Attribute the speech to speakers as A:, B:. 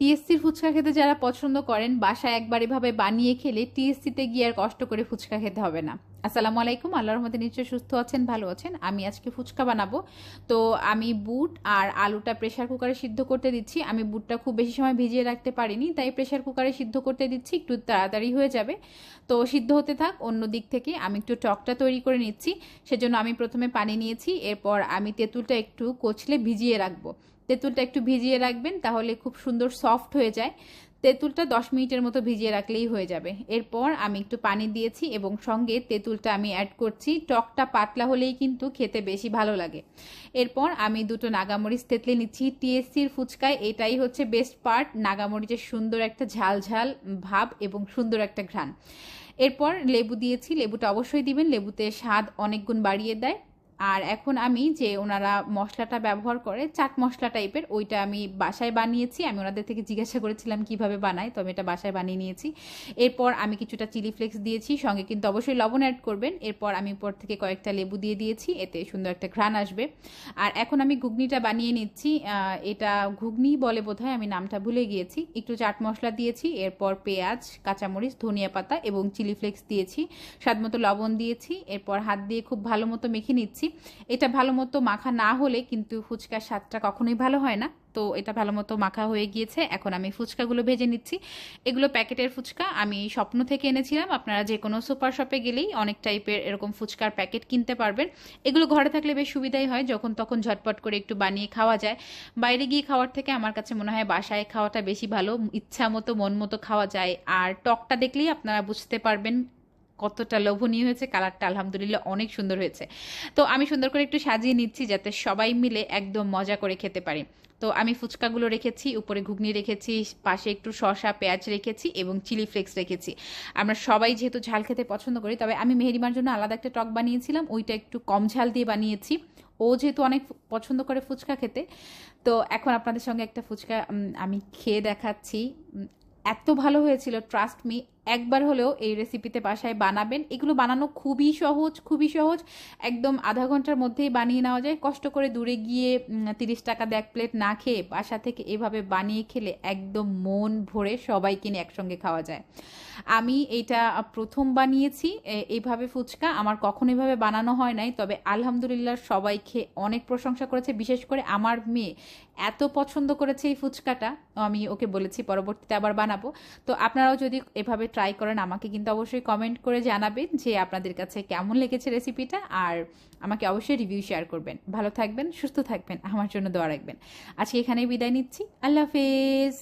A: টিএসসির ফুচকা খেতে যারা পছন্দ করেন, বাসায় একবার এভাবে বানিয়ে খেলে টিএসসিতে গিয়ে আর কষ্ট করে ফুচকা খেতে হবে না। আসসালামু আলাইকুম, আল্লাহর রহমতে নিশ্চয়ই সুস্থ আছেন, ভালো আছেন। আমি আজকে ফুচকা বানাবো। তো আমি বুট আর আলুটা প্রেশার কুকারে সিদ্ধ করতে দিচ্ছি। আমি বুটটা খুব বেশি সময় ভিজিয়ে রাখতে পারিনি, তাই প্রেশার কুকারে সিদ্ধ করতে দিচ্ছি। একটু তাড়াতাড়ি হয়ে যাবে। তো সিদ্ধ হতে থাক, অন্য দিক থেকে আমি একটু টকটা তৈরি করে নিচ্ছি। সেজন্য আমি প্রথমে পানি নিয়েছি, এরপর আমি তেঁতুলটা একটু কচলে ভিজিয়ে রাখব। তেঁতুলটা একটু ভিজিয়ে রাখবেন, তাহলে খুব সুন্দর সফট হয়ে যায়। তেঁতুলটা দশ মিনিটের মতো ভিজিয়ে রাখলেই হয়ে যাবে। এরপর আমি একটু পানি দিয়েছি এবং সঙ্গে তেঁতুলটা আমি অ্যাড করছি। টকটা পাতলা হলেই কিন্তু খেতে বেশি ভালো লাগে। এরপর আমি দুটো নাগামরিচ তেতলে নিচ্ছি। টিএসসির ফুচকায় এটাই হচ্ছে বেস্ট পার্ট নাগামরিচের সুন্দর একটা ঝাল ঝাল ভাব এবং সুন্দর একটা ঘ্রাণ। এরপর লেবু দিয়েছি। লেবুটা অবশ্যই দিবেন। লেবুতে স্বাদ অনেক গুণ বাড়িয়ে দেয়। আর এখন আমি যে ওনারা মশলাটা ব্যবহার করে, চাট মশলা টাইপের, ওইটা আমি বাসায় বানিয়েছি। আমি ওনাদের থেকে জিজ্ঞাসা করেছিলাম কীভাবে বানাই তো আমি এটা বাসায় বানিয়ে নিয়েছি। এরপর আমি কিছুটা চিলি ফ্লেক্স দিয়েছি, সঙ্গে কিন্তু অবশ্যই লবণ অ্যাড করবেন। এরপর আমি উপর থেকে কয়েকটা লেবু দিয়ে দিয়েছি, এতে সুন্দর একটা ঘ্রাণ আসবে। আর এখন আমি ঘুগনিটা বানিয়ে নিচ্ছি। এটা ঘুগনি বলে বোধহয়, আমি নামটা ভুলে গিয়েছি। একটু চাট মশলা দিয়েছি, এরপর পেঁয়াজ, কাঁচামরিচ, ধনিয়া পাতা এবং চিলি ফ্লেক্স দিয়েছি। স্বাদ মতো লবণ দিয়েছি, এরপর হাত দিয়ে খুব ভালো মতো মেখে নিচ্ছি নিচ্ছি। এটা ভালো মতো মাখা না হলে কিন্তু ফুচকার স্বাদটা কখনোই ভালো হয় না। তো এটা ভালো মতো মাখা হয়ে গিয়েছে, এখন আমি ফুচকাগুলো ভেজে নিচ্ছি। এগুলো প্যাকেটের ফুচকা, আমি স্বপ্ন থেকে এনেছিলাম, আপনারা যে কোনো সুপার শপে গেলেই অনেক টাইপের এরকম ফুচকার প্যাকেট কিনতে পারবেন। এগুলো ঘরে থাকলে বেশ সুবিধাই হয়, যখন তখন ঝটপট করে একটু বানিয়ে খাওয়া যায়। বাইরে গিয়ে খাওয়ার থেকে আমার কাছে মনে হয় বাসায় খাওয়াটা বেশি ভালো, ইচ্ছা মতো, মন মতো খাওয়া যায়। আর টকটা দেখলেই আপনারা বুঝতে পারবেন কতটা লোভনীয় হয়েছে, কালারটা আলহামদুলিল্লাহ অনেক সুন্দর হয়েছে। তো আমি সুন্দর করে একটু সাজিয়ে নিচ্ছি যাতে সবাই মিলে একদম মজা করে খেতে পারি। তো আমি ফুচকাগুলো রেখেছি, উপরে ঘুগনি রেখেছি, পাশে একটু শসা, পেঁয়াজ রেখেছি এবং চিলি ফ্লেক্স রেখেছি। আমরা সবাই যেহেতু ঝাল খেতে পছন্দ করি, তবে আমি মেহেরিমার জন্য আলাদা একটা টক বানিয়েছিলাম, ওইটা একটু কম ঝাল দিয়ে বানিয়েছি। ও যেহেতু অনেক পছন্দ করে ফুচকা খেতে, তো এখন আপনাদের সঙ্গে একটা ফুচকা আমি খেয়ে দেখাচ্ছি। এত ভালো হয়েছিল ট্রাস্ট মি একবার হলেও এই রেসিপিতে বাসায় বানাবেন। এগুলো বানানো খুবই সহজ খুবই সহজ। একদম আধা ঘণ্টার মধ্যেই বানিয়ে নেওয়া যায়। কষ্ট করে দূরে গিয়ে তিরিশ টাকা এক প্লেট না খেয়ে বাসা থেকে এভাবে বানিয়ে খেলে একদম মন ভরে সবাইকে নিয়ে একসঙ্গে খাওয়া যায়। আমি এইটা প্রথম বানিয়েছি। এইভাবে ফুচকা আমার কখনো এভাবে বানানো হয় নাই। তবে আলহামদুলিল্লাহ সবাই খেয়ে অনেক প্রশংসা করেছে। বিশেষ করে আমার মেয়ে এত পছন্দ করেছে এই ফুচকাটা। আমি ওকে বলেছি, পরবর্তীতে আবার বানাবো। তো আপনারাও যদি এভাবে ট্রাই করেন, আমাকে কিন্তু অবশ্যই কমেন্ট করে জানাবেন যে আপনাদের কাছে কেমন লেগেছে রেসিপিটা আর আমাকে অবশ্যই রিভিউ শেয়ার করবেন। ভালো থাকবেন, সুস্থ থাকবেন, আমার জন্য দোয়া রাখবেন। আজকে এখানেই বিদায় নিচ্ছি। আল্লাহ হাফেজ।